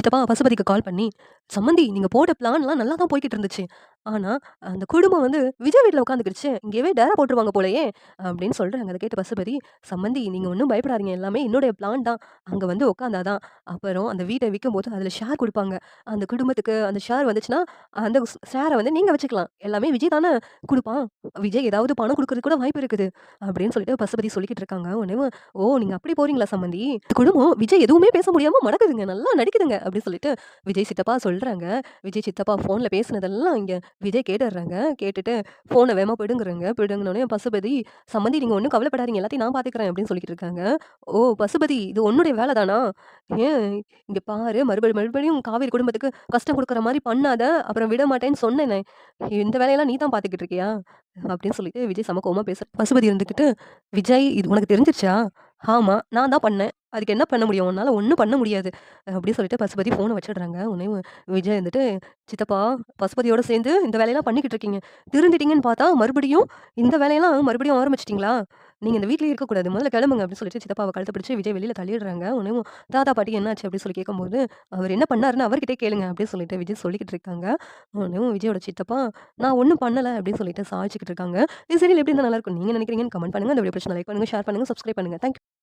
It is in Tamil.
சித்தப்பா பசுபதிக்கு கால் பண்ணி, "சம்மந்தி நீங்கள் போட்ட பிளான்லாம் நல்லா தான் போய்கிட்டு இருந்துச்சு. ஆனால் அந்த குடும்பம் வந்து விஜய் வீட்டில் உட்காந்துக்கிடுச்சு. இங்கேயே டேரா போட்டுருவாங்க போலயே!" அப்படின்னு சொல்கிறாங்க அதை கேட்டு பசுபதி, "சம்மந்தி நீங்கள் ஒன்றும் பயப்படாதீங்க. எல்லாமே என்னுடைய பிளான் தான். அங்கே வந்து உட்காந்தாதான் அப்புறம் அந்த வீட்டை விற்கும் போது அதில் ஷேர் கொடுப்பாங்க அந்த குடும்பத்துக்கு அந்த ஷேர் வந்துச்சுன்னா, அந்த ஷேரை வந்து நீங்கள் வச்சுக்கலாம். எல்லாமே விஜய் தானே கொடுப்பான் விஜய் ஏதாவது பணம் கொடுக்கறது கூட வாய்ப்பு இருக்குது." அப்படின்னு சொல்லிட்டு பசுபதி சொல்லிக்கிட்டு இருக்காங்க. உடனே "ஓ! நீங்கள் அப்படி போறீங்களா சம்மந்தி? குடும்பம் விஜய் எதுவுமே பேச முடியாமல் மடக்குதுங்க. நல்லா நடிக்குதுங்க." அப்படின்னு சொல்லிட்டு விஜய் சித்தப்பா சொல்கிறாங்க விஜய் சித்தப்பா ஃபோனில் பேசினதெல்லாம் இங்கே விஜய் கேட்டுடுறாங்க கேட்டுட்டு ஃபோனை வேமா பிடுங்குறாங்க. பிடுங்குனோனே பசுபதி, "சம்மந்தி நீங்கள் ஒன்றும் கவலைப்படாதீங்க. எல்லாத்தையும் நான் பார்த்துக்கிறேன்." அப்படின்னு சொல்லிட்டு இருக்காங்க. "ஓ! பசுபதி இது உன்னுடைய வேலை தானா? ஏன் இங்கே பாரு மறுபடி மறுபடியும் காவேரி குடும்பத்துக்கு கஷ்டம் கொடுக்குற மாதிரி பண்ணாத. அப்புறம் விட மாட்டேன்னு சொன்னேனே. இந்த வேலையெல்லாம் நீ தான் பார்த்துக்கிட்டு இருக்கியா?" அப்படின்னு சொல்லிட்டு விஜய் சமக்கோமா பேசுகிறேன் பேச பசுபதி இருந்துக்கிட்டு "விஜய் இது உனக்கு தெரிஞ்சிருச்சா?" ஆமாம் நான் தான் பண்ணேன். அதுக்கு என்ன பண்ண முடியும்? உன்னால் ஒன்றும் பண்ண முடியாது." அப்படின்னு சொல்லிட்டு பசுபதி ஃபோனை வச்சுடுறாங்க. உன்னையும் விஜய் வந்துட்டு, "சித்தப்பா பசுபதியோட சேர்ந்து இந்த வேலையெல்லாம் பண்ணிக்கிட்டு இருக்கீங்க. திருந்திட்டீங்கன்னு பார்த்தா மறுபடியும் இந்த வேலையெல்லாம் மறுபடியும் ஆரம்பிச்சிட்டிங்களா நீங்கள் இந்த வீட்டிலே இருக்கக்கூடாது. முதல்ல கிளம்புங்க." அப்படின்னு சொல்லிட்டு சித்தப்பாவை கழுத்த பிடிச்சி விஜய் வெளியில் தள்ளிடுறாங்க. உடனேவும், "தாத்தா, பாட்டி என்னாச்சு?" அப்படின்னு சொல்லி கேட்கும்போது, "அவர் என்ன பண்ணாருன்னு அவர்கிட்டே கேளுங்க." அப்படின்னு சொல்லிட்டு விஜய் சொல்லிக்கிட்டு இருக்காங்க. உடனேவும் விஜயோட சித்தப்பா, "நான் ஒன்றும் பண்ணலை அப்படின்னு சொல்லிட்டு சாதிச்சுக்கிட்டு இருக்காங்க. இது சீரியல் எப்படி இருந்தால் நல்லாயிருக்கும்? நீங்கள் நினைக்கிறீங்கன்னு கமெண்ட் பண்ணுங்கள் அந்த வீடியோ பிடிச்சிருந்தா லைக் பண்ணுங்கள் ஷேர் பண்ணுங்க, சப்ஸ்கிரைப் பண்ணுங்கள் தேங்க் யூ.